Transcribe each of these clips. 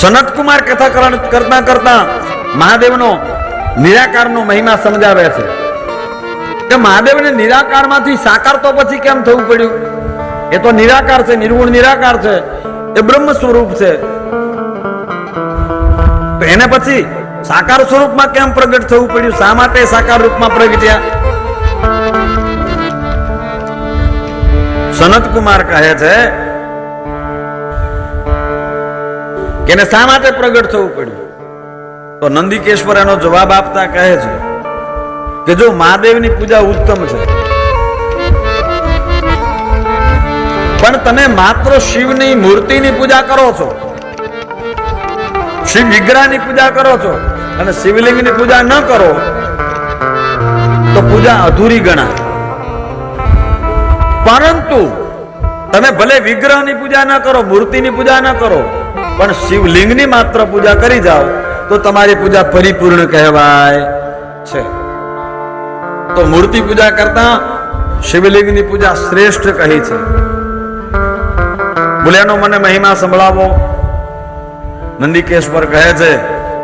સનત કુમાર કથા કરતા કરતા મહાદેવનો નિરાકારનો મહિમા સમજાવે છે. કે મહાદેવને નિરાકારમાંથી સાકાર તો પછી કેમ થવું પડ્યું? એ તો નિરાકાર છે, નિર્ગુણ નિરાકાર છે, એ બ્રહ્મ સ્વરૂપ છે. તો એને પછી સાકાર સ્વરૂપમાં કેમ પ્રગટ થવું પડ્યું? શા માટે સાકાર રૂપમાં પ્રગટ્યા? સનત કુમાર કહે છે કે એને શા માટે પ્રગટ થવું પડ્યું? તો નંદિકેશ્વર એનો જવાબ આપતા કહે છે કે જો મહાદેવની પૂજા ઉત્તમ છે, પણ તમે માત્ર શિવની મૂર્તિની પૂજા કરો છો, શિવ વિગ્રહની પૂજા કરો છો અને શિવલિંગની પૂજા ન કરો, તો પૂજા અધૂરી ગણાય. પરંતુ તમે ભલે વિગ્રહની પૂજા ન કરો, મૂર્તિની પૂજા ન કરો પણ શિવલિંગની માત્ર પૂજા કરી જાઓ, તો તમારી પૂજા પરિપૂર્ણ કહેવાય છે. તો મૂર્તિ પૂજા કરતા શિવલિંગની પૂજા શ્રેષ્ઠ કહી છે. બોલ્યાનો મને મહિમા સંભળાવો. નંદિકેશ્વર કહે છે,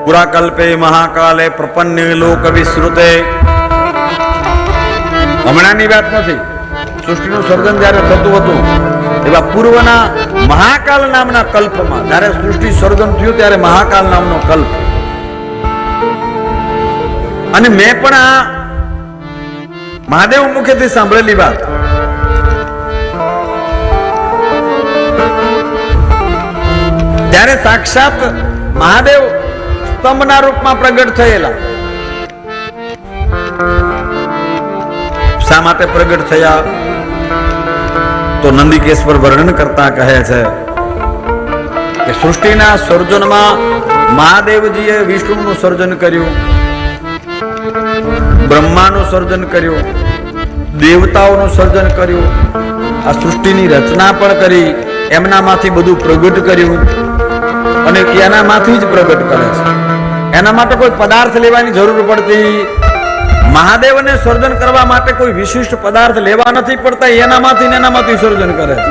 પુરાકલ્પે મહાકાલે પ્રપન્ન લોક વિશ્રુતે હમણાંની વાત નથી. સૃષ્ટિનું સર્જન જ્યારે થતું હતું એવા પૂર્વના મહાકાલ નામના કલ્પમાં, જ્યારે સૃષ્ટિ સર્જન થયું ત્યારે મહાકાલ નામનો કલ્પ. અને મેં પણ આ મહાદેવ મુખેથી સાંભળેલી વાત. ત્યારે સાક્ષાત મહાદેવ સ્તંભના રૂપમાં પ્રગટ થયેલા. શા માટે પ્રગટ થયા? તો નંદિકેશ્વર વર્ણન કરતા કહે છે કે સૃષ્ટિના સર્જનમાં મહાદેવજીએ વિષ્ણુનું સર્જન કર્યું, બ્રહ્માનું સર્જન કર્યું, દેવતાઓનું સર્જન કર્યું, આ સૃષ્ટિની રચના પણ કરી, એમનામાંથી બધું પ્રગટ કર્યું અને એનામાંથી જ પ્રગટ કરે છે. એના માટે કોઈ પદાર્થ લેવાની જરૂર પડતી મહાદેવને સર્જન કરવા માટે કોઈ વિશિષ્ટ પદાર્થ લેવા નથી પડતા, એનામાંથી ને એનામાંથી સર્જન કરે છે.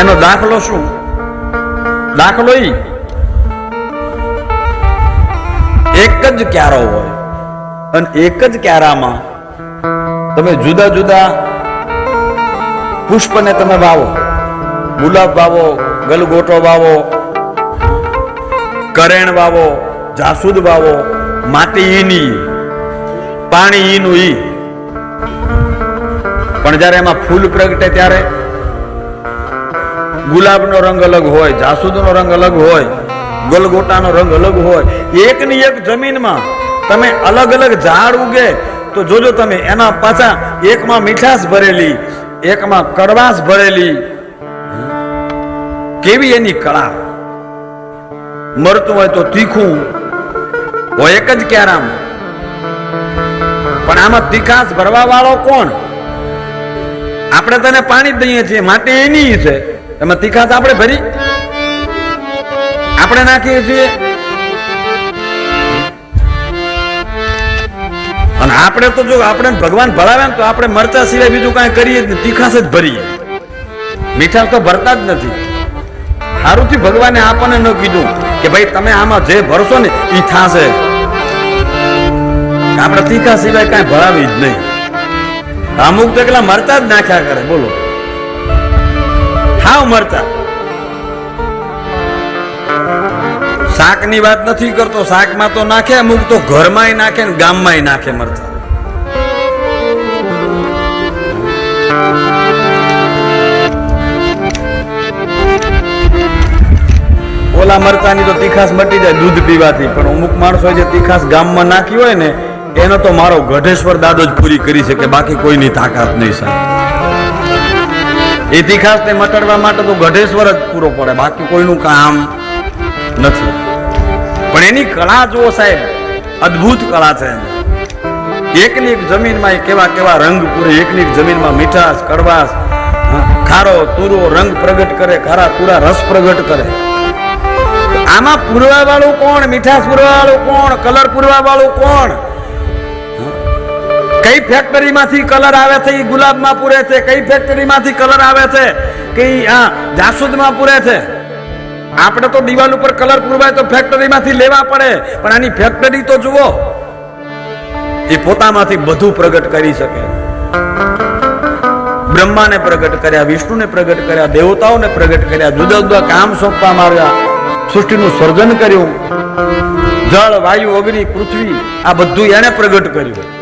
એનો દાખલો શું? દાખલો ઈ. એક જ ક્યારો હોય અને એક જ ક્યારામાં તમે જુદા જુદા પુષ્પને તમે વાવો. ગુલાબ વાવો, ગલગોટો વાવો, કરેણ વાવો, જાસૂદ વાવો, માટી ઈની. પાણી ઈનું ઈ. પણ જ્યારે એમાં ફૂલ પ્રગટે ત્યારે ગુલાબનો રંગ અલગ હોય, જાસૂદનો રંગ અલગ હોય, ગલગોટાનો રંગ અલગ હોય, એકની એક જમીનમાં તમે અલગ અલગ ઝાડ ઉગે, તો જોજો તમે, એના પાછા એકમાં મીઠાશ ભરેલી, એકમાં કડવાશ ભરેલી. કેવી એની કળા? મરતું હોય તો તીખું, હોય એક જ ક્યારામ. પણ આમાં ભરવા વાળો કોણ? આપણે તને પાણી દઈએ છીએ, માટે એની છે. એમાં તીખાશ આપણે ભરી? આપણે નાખીએ છીએ. અને આપણે તો જો આપણે ભગવાન ભળાવે ને તો આપણે મરચા સિવાય બીજું કાંઈ કરીએ જ નહીં તીખાશ જ ભરીએ. મીઠાશ તો ભરતા જ નથી. સારુંથી ભગવાને આપણને ન કીધું કે ભાઈ તમે આમાં જે ભરશો ને એ થાશે. આપણે તીખા સિવાય કાંઈ ભરાવી જ નહીં. અમુક તો કેટલા મરતા જ નાખ્યા કરે, બોલો. હાવ મરતા. શાકની વાત નથી કરતો, શાકમાં તો નાખે, અમુક તો ઘરમાંય નાખે ને ગામમાંય નાખે મરતા. ઓલા મરચાની તો તીખાસ મટી જાય દૂધ પીવાથી, પણ અમુક માણસો જે તીખાસ ગામમાં નાખી હોય ને એનો તો મારો ગઢેશ્વર દાદો જ પૂરી કરી શકે બાકી કોઈની તાકાત નહીં, સાહેબ. ઇતિહાસને મટાડવા માટે તો ગઢેશ્વર જ પૂરો પડે, બાકી કોઈનું કામ નથી. પણ એની કળા જુઓ, સાહેબ, અદ્ભુત કળા છે. એકની એક જમીનમાં કેવા કેવા રંગ પૂરે, એકની એક જમીનમાં મીઠાશ, કડવાશ ખારો, તુરો રંગ પ્રગટ કરે, ખારા, તુરા રસ પ્રગટ કરે. આમાં પૂરવા વાળું કોણ? મીઠાશ પૂરવા વાળું કોણ? કલર પૂરવા વાળું કોણ? કઈ ફેક્ટરીમાંથી કલર આવે છે એ ગુલાબમાં પૂરે છે, કઈ ફેક્ટરીમાંથી કલર આવે છે, કે આ જાસૂદમાં પૂરે છે? આપણે તો દિવાલ ઉપર કલર પૂરવાય તો ફેક્ટરીમાંથી લેવા પડે, પણ આની ફેક્ટરી તો જુઓ, એ પોતામાંથી બધું પ્રગટ કરી શકે. બ્રહ્માને પ્રગટ કર્યા, વિષ્ણુને પ્રગટ કર્યા, દેવતાઓને પ્રગટ કર્યા, જુદા જુદા કામ સોંપવામાં આવ્યા સૃષ્ટિનું સર્જન કર્યું, જળ, વાયુ, અગ્નિ, પૃથ્વી, આ બધું એને પ્રગટ કર્યું.